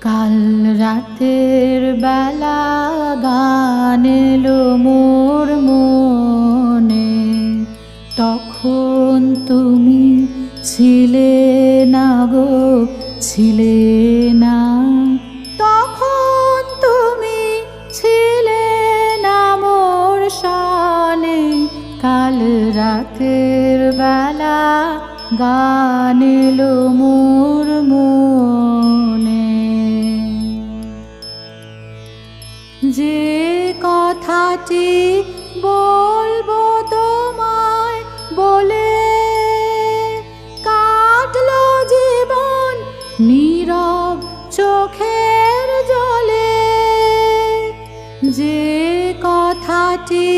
কাল রাতের বেলা গান এলো মোর মনে। তখন তুমি ছিলে না গো, ছিলে না। তখন তুমি ছিলে না মোর সনে কাল রাতের বেলা গান এলো মোর যে কথাটি বলব তোমায় বলে কাটলো জীবন নীরব চোখের জলে। যে কথাটি